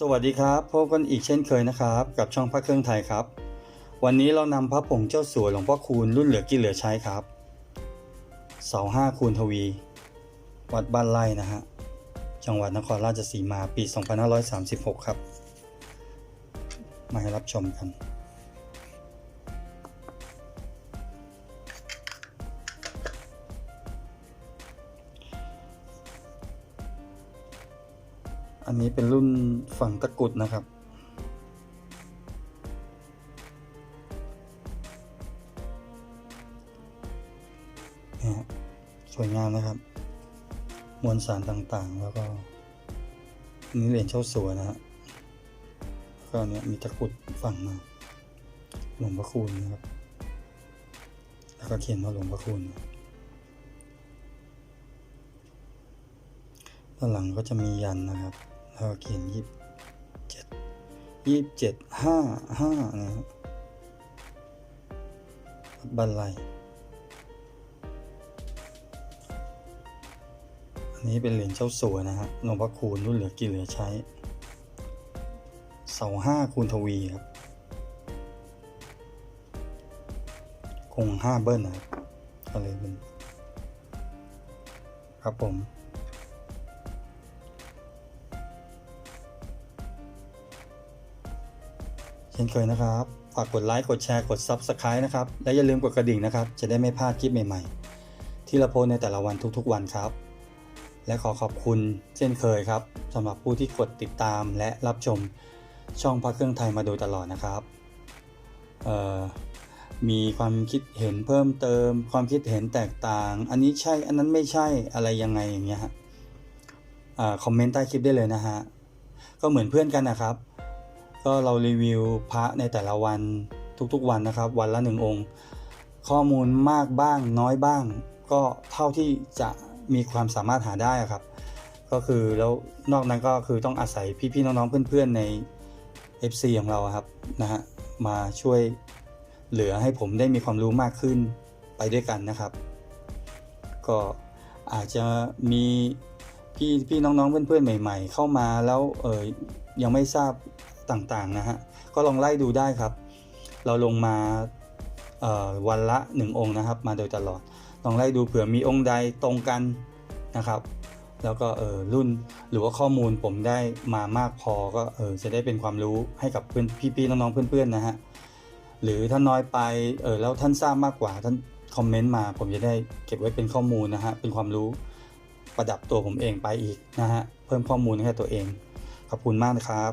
สวัสดีครับพบกันอีกเช่นเคยนะครับ กับช่องพระเครื่องไทยครับ วันนี้เรานำพระผงเจ้าสัวหลวงพ่อคูณรุ่นเหลือกินเหลือใช้ครับเสาห้าคูณทวี วัดบ้านไร่นะฮะจังหวัดนครราชสีมาปี 2536 ครับ มาให้รับชมกัน อันนี้เป็นรุ่นฝั่งตะกุดนะครับ สวยงามนะครับ มวลสารต่างๆ แล้วก็นนี้เหรียญเช่าสัวนะฮะแล้วก็เนี่ยมีตะกุดฝั่งมาหลวงพระคูณนะครับ แล้วก็เขียนว่าหลวงพระคูณด้านหลังก็จะมียันนะครับ แล้วก็เขียนยี่สิบเจ็ดยี่สิบเจ็ดห้าห้านะครับบันไลอันนี้เป็นเหรียญเจ้าสัวนะฮะหลวงพ่อคูณรุ่นเหลือกินเหลือใช้ เสาห้าคูณทวีครับคงห้าเบิ้ลนะครับก็เลยเป็นครับผม เช่นเคยนะครับ ฝากกดไลค์กดแชร์กด Subscribe นะครับ และอย่าลืมกดกระดิ่งนะครับ จะได้ไม่พลาดคลิปใหม่ๆ ที่เราโพสในแต่ละวันทุกๆวันครับ และขอขอบคุณเช่นเคยครับสำหรับผู้ที่กดติดตามและรับชมช่องพักเครื่องไทยมาโดยตลอดนะครับมีความคิดเห็นเพิ่มเติม ความคิดเห็นแตกต่าง อันนี้ใช่อันนั้นไม่ใช่อะไรยังไงอย่างเงี้ยฮะคอมเมนต์ใต้คลิปได้เลยนะฮะก็เหมือนเพื่อนกันนะครับ ก็เรารีวิวพระในแต่ละวันทุกๆวันนะครับ วันละหนึ่งองค์ ข้อมูลมากบ้างน้อยบ้าง ก็เท่าที่จะมีความสามารถหาได้ครับ ก็คือแล้วนอกนั้นก็คือต้องอาศัยพี่ๆน้องๆเพื่อนๆใน FC ของเราครับนะฮะมาช่วยเหลือให้ผมได้มีความรู้มากขึ้นไปด้วยกันนะครับ ก็อาจจะมี พี่พี่น้องๆเพื่อนๆใหม่ ๆ เข้ามาแล้วเออยังไม่ทราบต่างๆนะฮะก็ลองไล่ดูได้ครับ เราลงมาวันละหนึ่งองค์นะครับ มาโดยตลอดลองไล่ดูเผื่อมีองค์ใดตรงกันนะครับ แล้วก็เออรุ่นหรือว่าข้อมูลผมได้มามากพอก็เออจะได้เป็นความรู้ให้กับเพื่อนพี่ๆน้องๆเพื่อนๆนะฮะหรือถ้าน้อยไปเออแล้วท่านทราบมากกว่าท่านคอมเมนต์มา ผมจะได้เก็บไว้เป็นข้อมูลนะฮะเป็นความรู้ ประดับตัวผมเองไปอีกนะฮะ เพิ่มข้อมูลให้ตัวเอง ขอบคุณมากนะครับ